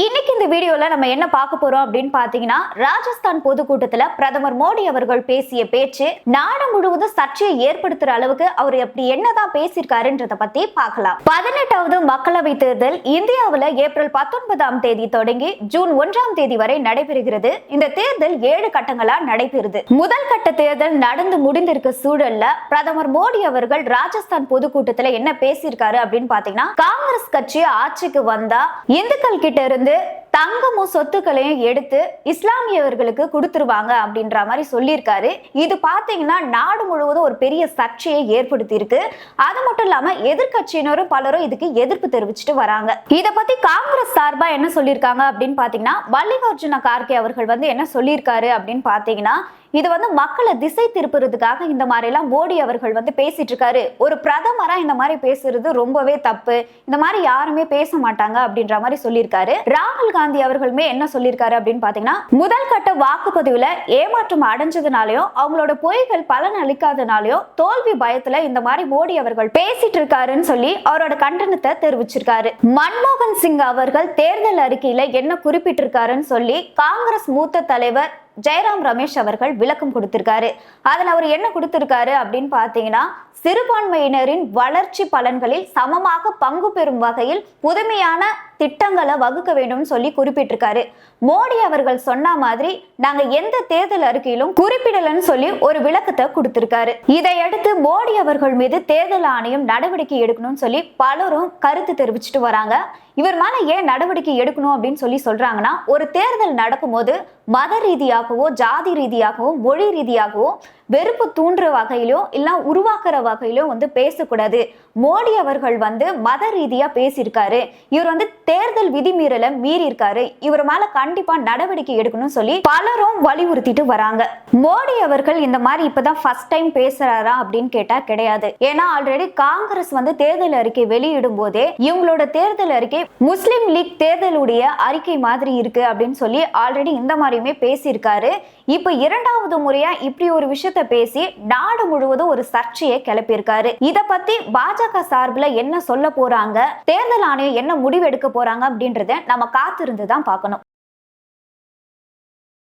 இன்னைக்கு இந்த வீடியோல நம்ம என்ன பார்க்க போறோம் அப்படின்னு பாத்தீங்கன்னா ராஜஸ்தான் பொதுக்கூட்டத்துல பிரதமர் மோடி அவர்கள் பேசிய பேச்சு நாடு முழுவதும் சர்ச்சையை ஏற்படுத்துற அளவுக்கு அவர் அப்படி என்னதான் பேசியிருக்காருன்றத பத்தி பார்க்கலாம். பதினெட்டாவது மக்களவை தேர்தல் இந்தியாவில் ஏப்ரல் பத்தொன்பதாம் தேதி தொடங்கி ஜூன் ஒன்றாம் தேதி வரை நடைபெறுகிறது. இந்த தேர்தல் ஏழு கட்டங்களா நடைபெறுது. முதல் கட்ட தேர்தல் நடந்து முடிந்திருக்க சூழல்ல பிரதமர் மோடி அவர்கள் ராஜஸ்தான் பொதுக்கூட்டத்துல என்ன பேசியிருக்காரு அப்படின்னு பாத்தீங்கன்னா காங்கிரஸ் கட்சி ஆட்சிக்கு வந்தா இந்துக்கள் கிட்ட இருந்து தங்கமும் சொத்துக்களையும் எடுத்து இஸ்லாமியவர்களுக்கு கொடுத்துருவாங்க அப்படின்ற மாதிரி சொல்லியிருக்காரு. இது பார்த்தீங்கன்னா நாடு முழுவதும் ஒரு பெரிய சர்ச்சையை ஏற்படுத்தியிருக்கு. அது மட்டும் இல்லாம எதிர்கட்சியினரும் பலரும் இதுக்கு எதிர்ப்பு தெரிவிச்சுட்டு வராங்க. இதை பத்தி காங்கிரஸ் சார்பா என்ன சொல்லியிருக்காங்க அப்படின்னு பாத்தீங்கன்னா மல்லிகார்ஜுன கார்கே அவர்கள் வந்து என்ன சொல்லியிருக்காரு அப்படின்னு பாத்தீங்கன்னா இது வந்து மக்களை திசை திருப்புறதுக்காக இந்த மாதிரி எல்லாம் மோடி அவர்கள் வந்து பேசிட்டு இருக்காரு ஒரு பிரதமரா இந்த மாதிரி பேசுறது ரொம்பவே தப்பு. இந்த மாதிரி யாருமே பேச மாட்டாங்க அப்படின்ற மாதிரி சொல்லியிருக்காரு. ராகுல் காந்தி அவர்களுமே என்ன சொல்லியிருக்காரு அப்படின்னு பாத்தீங்கன்னா முதல் கட்ட வாக்குப்பதிவுல ஏமாற்றம் அடைஞ்சதுனாலயும் அவங்களோட பொய்கள் பலன் அளிக்காதனாலயும் தோல்வி பயத்துல இந்த மாதிரி மோடி அவர்கள் பேசிட்டு இருக்காருன்னு சொல்லி அவரோட கண்டனத்தை தெரிவிச்சிருக்காரு. மன்மோகன் சிங் அவர்கள் தேர்தல் அறிக்கையில என்ன குறிப்பிட்டிருக்காருன்னு சொல்லி காங்கிரஸ் மூத்த தலைவர் ஜெயராம் ரமேஷ் அவர்கள் விளக்கம் கொடுத்திருக்காரு. அதில் அவர் என்ன கொடுத்திருக்காரு அப்படின்னு பார்த்தீங்கன்னா சிறுபான்மையினரின் வளர்ச்சி பலன்களில் சமமாக பங்கு பெறும் வகையில் புதுமையான திட்டங்களை வகுக்க வேண்டும் சொல்லி குறிப்பிட்டிருக்காரு. மோடி அவர்கள் சொன்ன மாதிரி நாங்க எந்த தேர்தல் அறிக்கையிலும் குறிப்பிடலன்னு சொல்லி ஒரு விளக்கத்தை கொடுத்திருக்காரு. இதையடுத்து மோடி அவர்கள் மீது தேர்தல் ஆணையம் நடவடிக்கை எடுக்கணும்னு சொல்லி பலரும் கருத்து தெரிவிச்சுட்டு வராங்க. இவர் மேல ஏன் நடவடிக்கை எடுக்கணும் அப்படின்னு சொல்லி சொல்றாங்கன்னா ஒரு தேர்தல் நடக்கும்போது மத ரீதியாகவோ ஜாதி ரீதியாகவோ மொழி ரீதியாகவோ வெறுப்பு தூண்டுற வகையிலோ இல்ல உருவாக்குற வகையிலோ வந்து பேசக்கூடாது. மோடி அவர்கள் வந்து மத ரீதியா பேசியிருக்காரு. இவர் வந்து தேர்தல் விதிமீறலை மீறி இருக்காரு இவர் மேல கண்டிப்பா நடவடிக்கை எடுக்கணும்னு சொல்லி பலரும் வலியுறுத்திட்டு வராங்க. மோடி அவர்கள் இந்த மாதிரி இப்பதான் ஃபர்ஸ்ட் டைம் பேசுறாரா அப்படின்னு கேட்டா கிடையாது. ஏன்னா ஆல்ரெடி காங்கிரஸ் வந்து தேர்தல் அறிக்கை வெளியிடும் போதே இவங்களோட தேர்தல் அறிக்கை முஸ்லிம் லீக் தேர்தலுடைய அறிக்கை மாதிரி இருக்கு அப்படின்னு சொல்லி ஆல்ரெடி இந்த மாதிரியுமே பேசியிருக்காரு. இப்போ இரண்டாவது முறையா இப்படி ஒரு விஷயத்த பேசி நாடு முழுவதும் ஒரு சர்ச்சையை கிளப்பியிருக்காரு. இத பத்தி பாஜக சார்பில் என்ன சொல்ல போறாங்க தேர்தல் ஆணையம் என்ன முடிவு எடுக்க போறாங்க அப்படின்றத நம்ம காத்திருந்து தான் பார்க்கணும்.